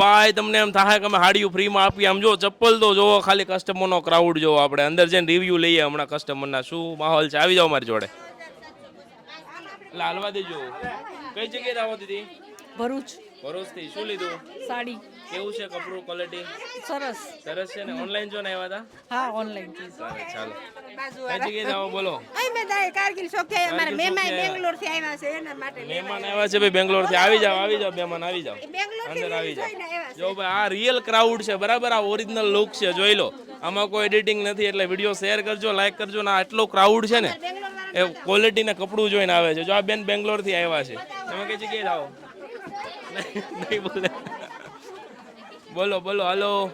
ભાઈ તમને એમ થાય કે અમે હાડીયું ફ્રીમાં આપીએ. આમ જો ચપ્પલ તો જોવો ખાલી કસ્ટમરનો ક્રાઉડ જોવો આપણે. અંદર જઈને રિવ્યૂ લઈએ હમણાં કસ્ટમરના શું માહોલ છે? આવી જાઓ મારી જોડે. એટલે હાલવા દેજો. કઈ જગ્યાએ આવો દીદી ભરૂચ. ભરોસથી શું લીધું? સાડી. કેવું છે કપડું ક્વોલિટી સરસ. સરસ છે ને? ઓનલાઈન જો ને આવ્યા હતા? હા ઓનલાઈન સારું ચાલો. કઈ જગ્યાએ જાઓ બોલો. અમે દાય કારગિલ શોખે અમારા મહેમાન બેંગ્લોરથી આવ્યા છે એના માટે મહેમાન આવ્યા છે ભાઈ બેંગ્લોરથી આવી જાવ આવી જાવ મહેમાન આવી જાવ બેંગ્લોરથી આવી છે. જો ભાઈ આ રિયલ ક્રાઉડ છે બરાબર? આ ઓરિજિનલ લુક છે જોઈ લો. આમાં કોઈ એડિટિંગ નથી એટલે વીડિયો શેર કરજો લાઈક કરજો ને આટલો ક્રાઉડ છે ને એ ક્વોલિટી ને કપડું જોઈને આવે છે. જો આ બેન બેંગ્લોરથી આવ્યા છે. તમે કઈ જગ્યાએ જાઓ? નહીં બોલે. બોલો બોલો હાલો.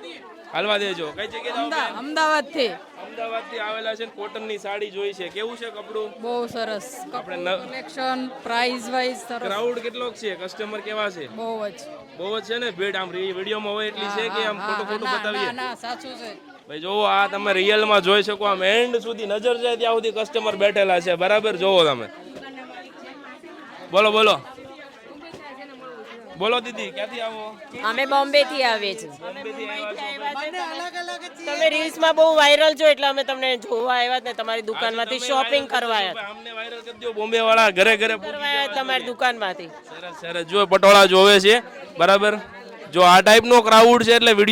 હાલવા દેજો. કઈ જગ્યાએ અમદાવાદથી અમદાવાદથી આવેલા છે કોટનની સાડી જોઈ છે. કેવું છે કપડું? બહુ સરસ. આપણે કલેક્શન પ્રાઇસ વાઇઝ સરસ. ક્રાઉડ કેટલો છે? કસ્ટમર કેવા છે? બહુ જ. બહુ જ છે ને? ભીડ આમ રી- વિડીયોમાં હોય એટલી છે કે આમ ફોટો ફોટો ખોટું ના, ના બતાવીએ? ના સાચું છે. ભાઈ જોવો આ તમે રિયલમાં જોઈ શકો. આમ એન્ડ સુધી નજર જાય ત્યાં સુધી કસ્ટમર બેઠેલા છે. બરાબર? જોવો તમે. બોલો બોલો. બોલો દીદી ક્યાંથી આવો? અમે બોમ્બે થી આવીએ છીએ. તમે રીલ્સમાં રીલ્સમાં બહુ વાયરલ છો એટલે અમે તમને જોવા આવ્યા ને તમારી દુકાનમાંથી શોપિંગ કરવા આવ્યા અમને વાયરલ કરી દો બોમ્બે વાળા ઘરે ઘરે તમારી દુકાન તમારી દુકાનમાંથી. સરસ સરસ. જો પટોળા જોવે છે બરાબર? જો આ ટાઈપનો ક્રાઉડ છે એટલે વીડિયો